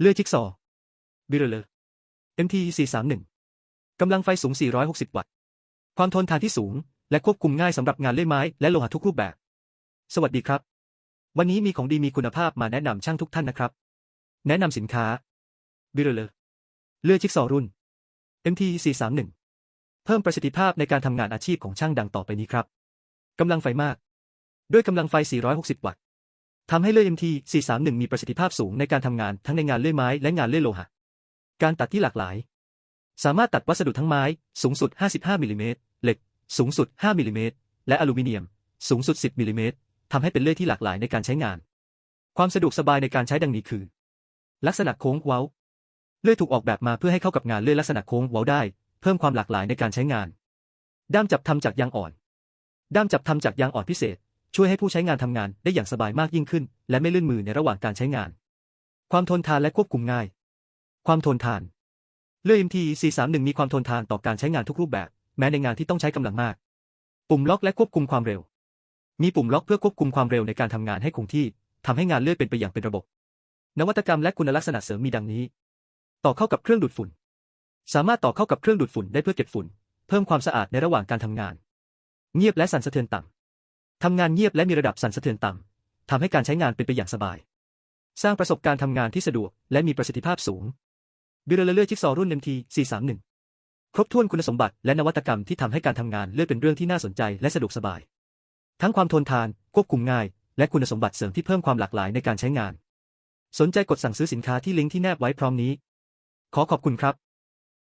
เลื่อยจิ๊กซอว์บิเรเลอร์ MT 431กำลังไฟสูง 460 วัตต์ ความทนทานที่สูง และควบคุมง่ายสำหรับงานเลื่อยไม้และโลหะทุกรูปแบบ สวัสดีครับ วันนี้มีของดีมีคุณภาพมาแนะนำช่างทุกท่านนะครับ แนะนำสินค้าบิเรเลอร์ เลื่อยจิ๊กซอว์รุ่น MT 431เพิ่มประสิทธิภาพในการทำงานอาชีพของช่างดังต่อไปนี้ครับกำลังไฟมาก ด้วยกำลังไฟ 460 วัตต์ ทำให้เลื่อย MT 431มีประสิทธิภาพสูงในการทำงานทั้งในงานเลื่อยไม้และงานเลื่อยโลหะ การตัดที่หลากหลาย สามารถตัดวัสดุทั้งไม้ สูงสุด 55มิลลิเมตรเหล็ก สูงสุด 5มิลลิเมตรและอลูมิเนียม สูงสุด 10มิลลิเมตรทำให้เป็นเลื่อยที่หลากหลายในการใช้งาน ความสะดวกสบายในการใช้ดังนี้คือ ลักษณะโค้งเว้า เลื่อยถูกออกแบบมาเพื่อให้เข้ากับงานเลื่อยลักษณะโค้งเว้าได้ เพิ่มความหลากหลายในการใช้งาน ด้ามจับทำจากยางอ่อน ด้ามจับทำจากยางอ่อนพิเศษ ช่วยให้ผู้ใช้งานทำงานได้อย่างสบายมากยิ่งขึ้น และไม่ลื่นมือในระหว่างการใช้งาน ความทนทานและควบคุมง่าย ความทนทาน เลื่อย MT 431มีความทนทานต่อการใช้งานทุกรูปแบบ แม้ในงานที่ต้องใช้กำลังมาก ปุ่มล็อกและควบคุมความเร็ว มีปุ่มล็อกเพื่อควบคุมความเร็วในการทำงานให้คงที่ทำให้งานเลื่อยเป็นไปอย่างเป็นระบบ นวัตกรรมและคุณลักษณะเสริมมีดังนี้ ต่อเข้ากับเครื่องดูดฝุ่น สามารถต่อเข้ากับเครื่องดูดฝุ่นได้เพื่อเก็บฝุ่น เพิ่มความสะอาดในระหว่างการทำงาน เงียบและสั่นสะเทือนต่ำ ทำงานเงียบและมีระดับสั่นสะเทือนต่ำทำให้การใช้งานเป็นไปอย่างสบาย สร้างประสบการณ์ทำงานที่สะดวกและมีประสิทธิภาพสูงบิเรเลอร์จิ๊กซอว์รุ่น MT 431 ครบถ้วนคุณสมบัติและนวัตกรรมที่ทำให้การทำงานเลื่อยเป็นเรื่องที่น่าสนใจและสะดวกสบาย ทั้งความทนทาน ควบคุมง่าย และคุณสมบัติเสริมที่เพิ่มความหลากหลายในการใช้งาน สนใจกดสั่งซื้อสินค้าที่ลิงก์ที่แนบไว้พร้อมนี้ ขอขอบคุณครับ